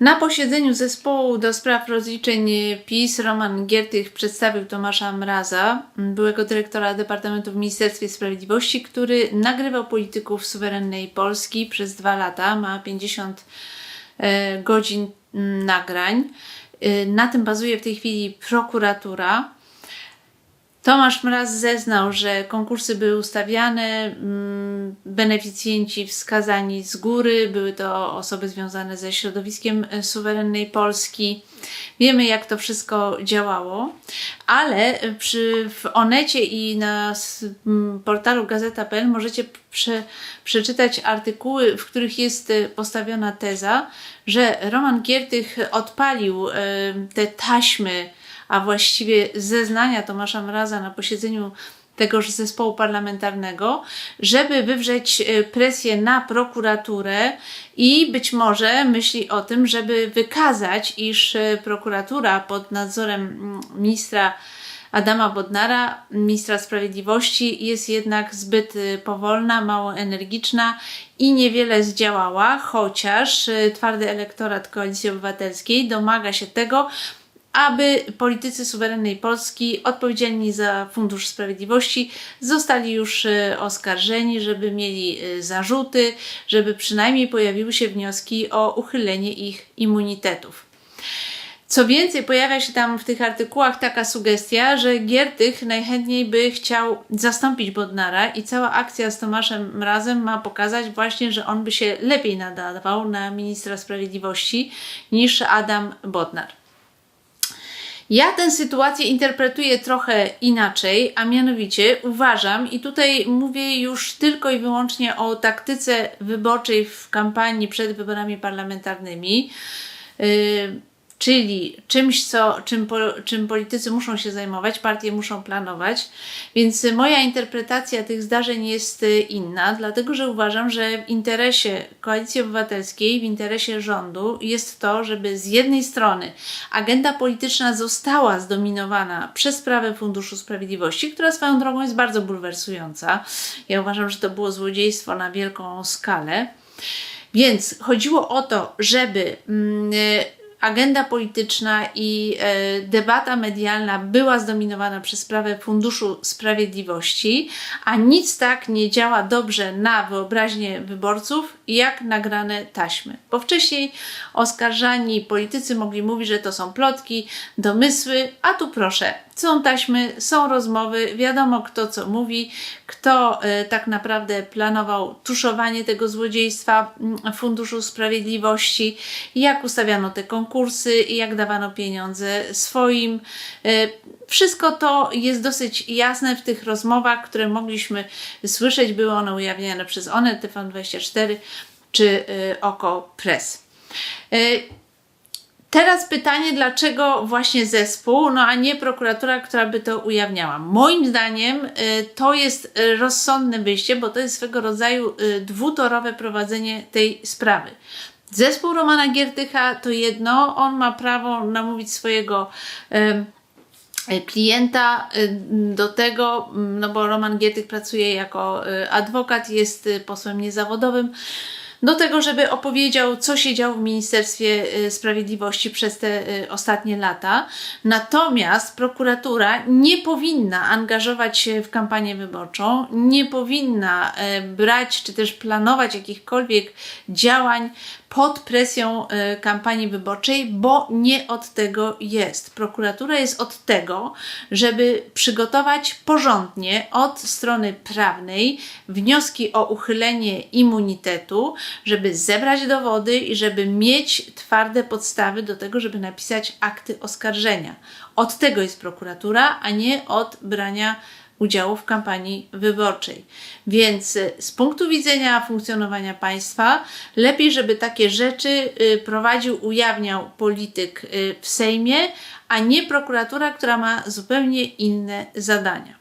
Na posiedzeniu zespołu do spraw rozliczeń PiS Roman Giertych przedstawił Tomasza Mraza, byłego dyrektora Departamentu w Ministerstwie Sprawiedliwości, który nagrywał polityków suwerennej Polski przez dwa lata, ma 50 e, godzin mm, nagrań. E, Na tym bazuje w tej chwili prokuratura. Tomasz Mraz zeznał, że konkursy były ustawiane, mm, beneficjenci wskazani z góry, były to osoby związane ze środowiskiem e, suwerennej Polski. Wiemy, jak to wszystko działało, ale przy, w Onecie i na portalu gazeta.pl możecie prze, przeczytać artykuły, w których jest e, postawiona teza, że Roman Giertych odpalił e, te taśmy a właściwie zeznania Tomasza Mraza na posiedzeniu tegoż zespołu parlamentarnego, żeby wywrzeć e, presję na prokuraturę i być może myśli o tym, żeby wykazać, iż e, prokuratura pod nadzorem mm, ministra Adama Bodnara, ministra sprawiedliwości, jest jednak zbyt y, powolna, mało energiczna i niewiele zdziałała, chociaż twardy elektorat Koalicji Obywatelskiej domaga się tego, aby politycy suwerennej Polski odpowiedzialni za Fundusz Sprawiedliwości zostali już y, oskarżeni, żeby mieli y, zarzuty, żeby przynajmniej pojawiły się wnioski o uchylenie ich immunitetów. Co więcej, pojawia się tam w tych artykułach taka sugestia, że Giertych najchętniej by chciał zastąpić Bodnara i cała akcja z Tomaszem Mrazem ma pokazać właśnie, że on by się lepiej nadawał na ministra sprawiedliwości niż Adam Bodnar. Ja tę sytuację interpretuję trochę inaczej, a mianowicie uważam, i tutaj mówię już tylko i wyłącznie o taktyce wyborczej w kampanii przed wyborami parlamentarnymi, yy, czyli czymś, co, czym, po, czym politycy muszą się zajmować, partie muszą planować. Więc moja interpretacja tych zdarzeń jest y, inna, dlatego że uważam, że w interesie Koalicji Obywatelskiej, w interesie rządu jest to, żeby z jednej strony agenda polityczna została zdominowana przez sprawę Funduszu Sprawiedliwości, która swoją drogą jest bardzo bulwersująca. Ja uważam, że to było złodziejstwo na wielką skalę. Więc chodziło o to, żeby mm, agenda polityczna i e, debata medialna była zdominowana przez sprawę Funduszu Sprawiedliwości, a nic tak nie działa dobrze na wyobraźnię wyborców, jak nagrane taśmy. Bo wcześniej oskarżani politycy mogli mówić, że to są plotki, domysły, a tu proszę, są taśmy, są rozmowy, wiadomo kto co mówi, kto e, tak naprawdę planował tuszowanie tego złodziejstwa mm, Funduszu Sprawiedliwości, jak ustawiano te konkursy, jak dawano pieniądze swoim. E, Wszystko to jest dosyć jasne w tych rozmowach, które mogliśmy słyszeć. Były one ujawniane przez Onet, TVN24 czy e, Oko Press. Teraz pytanie, dlaczego właśnie zespół, no a nie prokuratura, która by to ujawniała. Moim zdaniem y, to jest y, rozsądne wyjście, bo to jest swego rodzaju y, dwutorowe prowadzenie tej sprawy. Zespół Romana Giertycha to jedno, on ma prawo namówić swojego em, klienta y, do tego, mm, no bo Roman Giertych pracuje jako y, adwokat, jest y, posłem niezawodowym, do tego, żeby opowiedział, co się działo w Ministerstwie y, Sprawiedliwości przez te y, ostatnie lata. Natomiast prokuratura nie powinna angażować się w kampanię wyborczą, nie powinna e, brać czy też planować jakichkolwiek działań pod presją e, kampanii wyborczej, bo nie od tego jest. Prokuratura jest od tego, żeby przygotować porządnie od strony prawnej wnioski o uchylenie immunitetu, żeby zebrać dowody i żeby mieć twarde podstawy do tego, żeby napisać akty oskarżenia. Od tego jest prokuratura, a nie od brania udziału w kampanii wyborczej. Więc y, z punktu widzenia funkcjonowania państwa, lepiej, żeby takie rzeczy y, prowadził, ujawniał polityk y, w Sejmie, a nie prokuratura, która ma zupełnie inne zadania.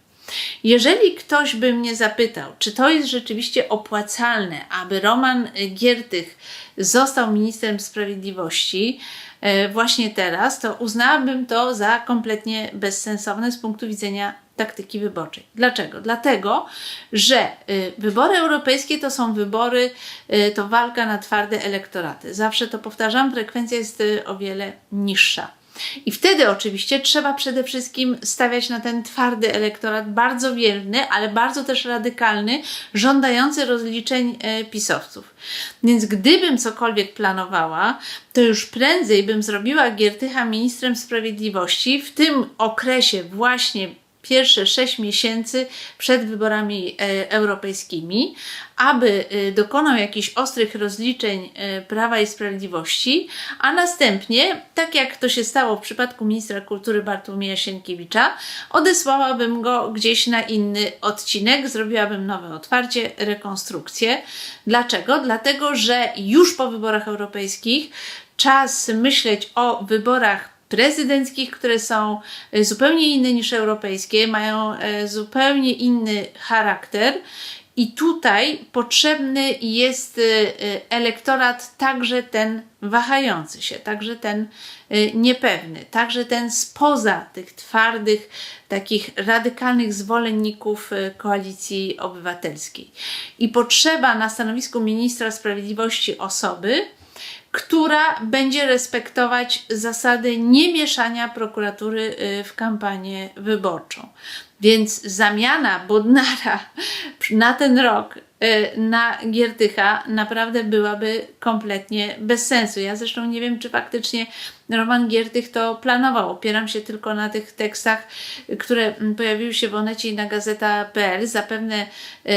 Jeżeli ktoś by mnie zapytał, czy to jest rzeczywiście opłacalne, aby Roman Giertych został ministrem sprawiedliwości e, właśnie teraz, to uznałabym to za kompletnie bezsensowne z punktu widzenia taktyki wyborczej. Dlaczego? Dlatego, że y, wybory europejskie to są wybory, y, to walka na twarde elektoraty. Zawsze to powtarzam, frekwencja jest y, o wiele niższa. I wtedy oczywiście trzeba przede wszystkim stawiać na ten twardy elektorat, bardzo wierny, ale bardzo też radykalny, żądający rozliczeń e, pisowców. Więc gdybym cokolwiek planowała, to już prędzej bym zrobiła Giertycha ministrem sprawiedliwości w tym okresie właśnie pierwsze sześć miesięcy przed wyborami e, europejskimi, aby e, dokonał jakichś ostrych rozliczeń e, Prawa i Sprawiedliwości, a następnie, tak jak to się stało w przypadku ministra kultury Bartłomieja Sienkiewicza, odesłałabym go gdzieś na inny odcinek, zrobiłabym nowe otwarcie, rekonstrukcję. Dlaczego? Dlatego, że już po wyborach europejskich czas myśleć o wyborach prezydenckich, które są e, zupełnie inne niż europejskie, mają e, zupełnie inny charakter. I tutaj potrzebny jest e, elektorat także ten wahający się, także ten niepewny, także ten spoza tych twardych, takich radykalnych zwolenników koalicji obywatelskiej. I potrzeba na stanowisku ministra sprawiedliwości osoby, która będzie respektować zasady niemieszania prokuratury y, w kampanię wyborczą. Więc zamiana Bodnara na ten rok na Giertycha naprawdę byłaby kompletnie bez sensu. Ja zresztą nie wiem, czy faktycznie Roman Giertych to planował. Opieram się tylko na tych tekstach, które pojawiły się w Onecie i na gazeta.pl. Zapewne y,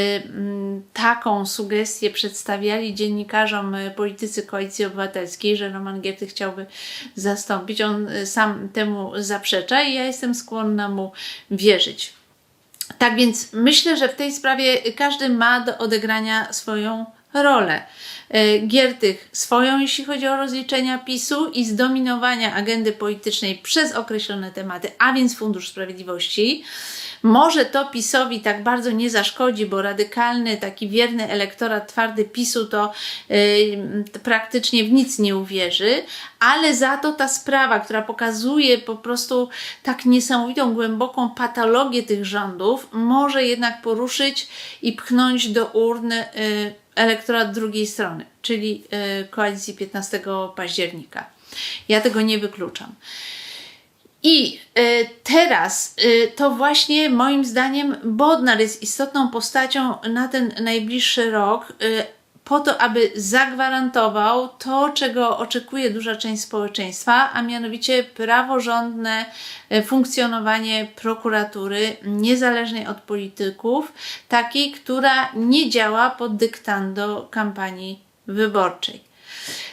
taką sugestię przedstawiali dziennikarzom y, politycy Koalicji Obywatelskiej, że Roman Giertych chciałby zastąpić. On y, sam temu zaprzecza i ja jestem skłonna mu wierzyć. Tak więc myślę, że w tej sprawie każdy ma do odegrania swoją rolę. E, Giertych swoją, jeśli chodzi o rozliczenia PiSu i zdominowania agendy politycznej przez określone tematy, a więc Fundusz Sprawiedliwości. Może to PiSowi tak bardzo nie zaszkodzi, bo radykalny, taki wierny elektorat twardy PiSu to yy, praktycznie w nic nie uwierzy, ale za to ta sprawa, która pokazuje po prostu tak niesamowitą, głęboką patologię tych rządów, może jednak poruszyć i pchnąć do urny yy, elektorat drugiej strony, czyli yy, koalicji 15 października. Ja tego nie wykluczam. I y, teraz y, to właśnie moim zdaniem Bodnar jest istotną postacią na ten najbliższy rok, po to, aby zagwarantował to, czego oczekuje duża część społeczeństwa, a mianowicie praworządne funkcjonowanie prokuratury niezależnej od polityków, takiej, która nie działa pod dyktando kampanii wyborczej.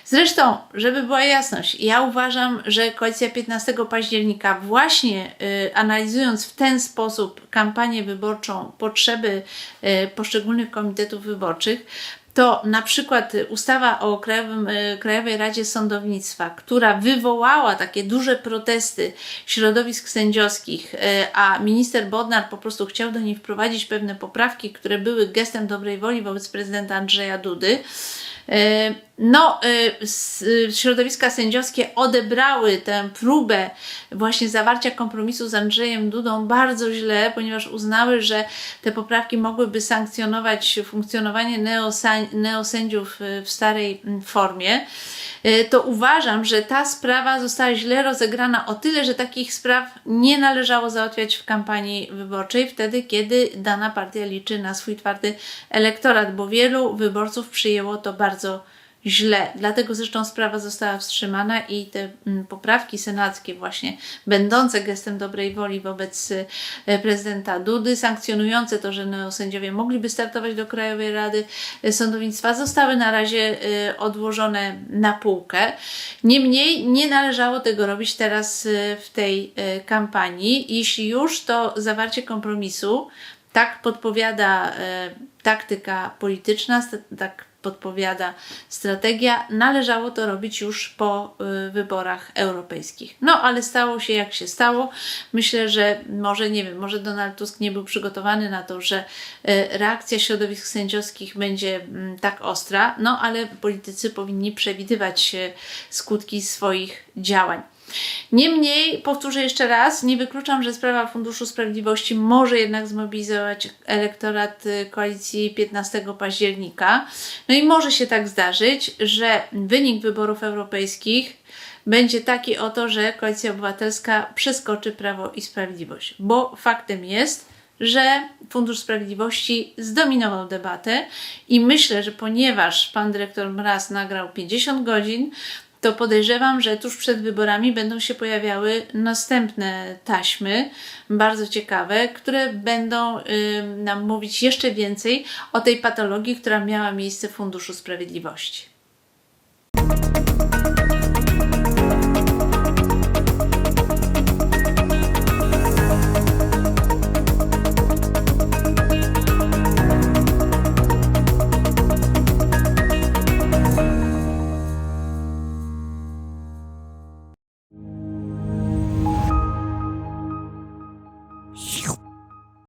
Zresztą, żeby była jasność, ja uważam, że koalicja 15 października, właśnie y, analizując w ten sposób kampanię wyborczą, potrzeby y, poszczególnych komitetów wyborczych, to na przykład ustawa o Krajowym, y, Krajowej Radzie Sądownictwa, która wywołała takie duże protesty środowisk sędziowskich, y, a minister Bodnar po prostu chciał do niej wprowadzić pewne poprawki, które były gestem dobrej woli wobec prezydenta Andrzeja Dudy, E, no, e, środowiska sędziowskie odebrały tę próbę właśnie zawarcia kompromisu z Andrzejem Dudą bardzo źle, ponieważ uznały, że te poprawki mogłyby sankcjonować funkcjonowanie neosędziów w starej formie. E, to uważam, że ta sprawa została źle rozegrana o tyle, że takich spraw nie należało załatwiać w kampanii wyborczej, wtedy kiedy dana partia liczy na swój twardy elektorat, bo wielu wyborców przyjęło to bardzo źle. Dlatego zresztą sprawa została wstrzymana i te mm, poprawki senackie właśnie będące gestem dobrej woli wobec e, prezydenta Dudy, sankcjonujące to, że neosędziowie mogliby startować do Krajowej Rady e, Sądownictwa, zostały na razie e, odłożone na półkę. Niemniej nie należało tego robić teraz w tej kampanii. Jeśli już, to zawarcie kompromisu tak podpowiada taktyka polityczna, tak podpowiada strategia. Należało to robić już po y, wyborach europejskich. No, ale stało się jak się stało. Myślę, że może nie wiem, może Donald Tusk nie był przygotowany na to, że y, reakcja środowisk sędziowskich będzie mm, tak ostra, no ale politycy powinni przewidywać skutki swoich działań. Niemniej, powtórzę jeszcze raz, nie wykluczam, że sprawa Funduszu Sprawiedliwości może jednak zmobilizować elektorat y, koalicji 15 października. No i może się tak zdarzyć, że wynik wyborów europejskich będzie taki oto, że Koalicja Obywatelska przeskoczy Prawo i Sprawiedliwość. Bo faktem jest, że Fundusz Sprawiedliwości zdominował debatę i myślę, że ponieważ pan dyrektor Mraz nagrał 50 godzin, to podejrzewam, że tuż przed wyborami będą się pojawiały następne taśmy, bardzo ciekawe, które będą y, nam mówić jeszcze więcej o tej patologii, która miała miejsce w Funduszu Sprawiedliwości.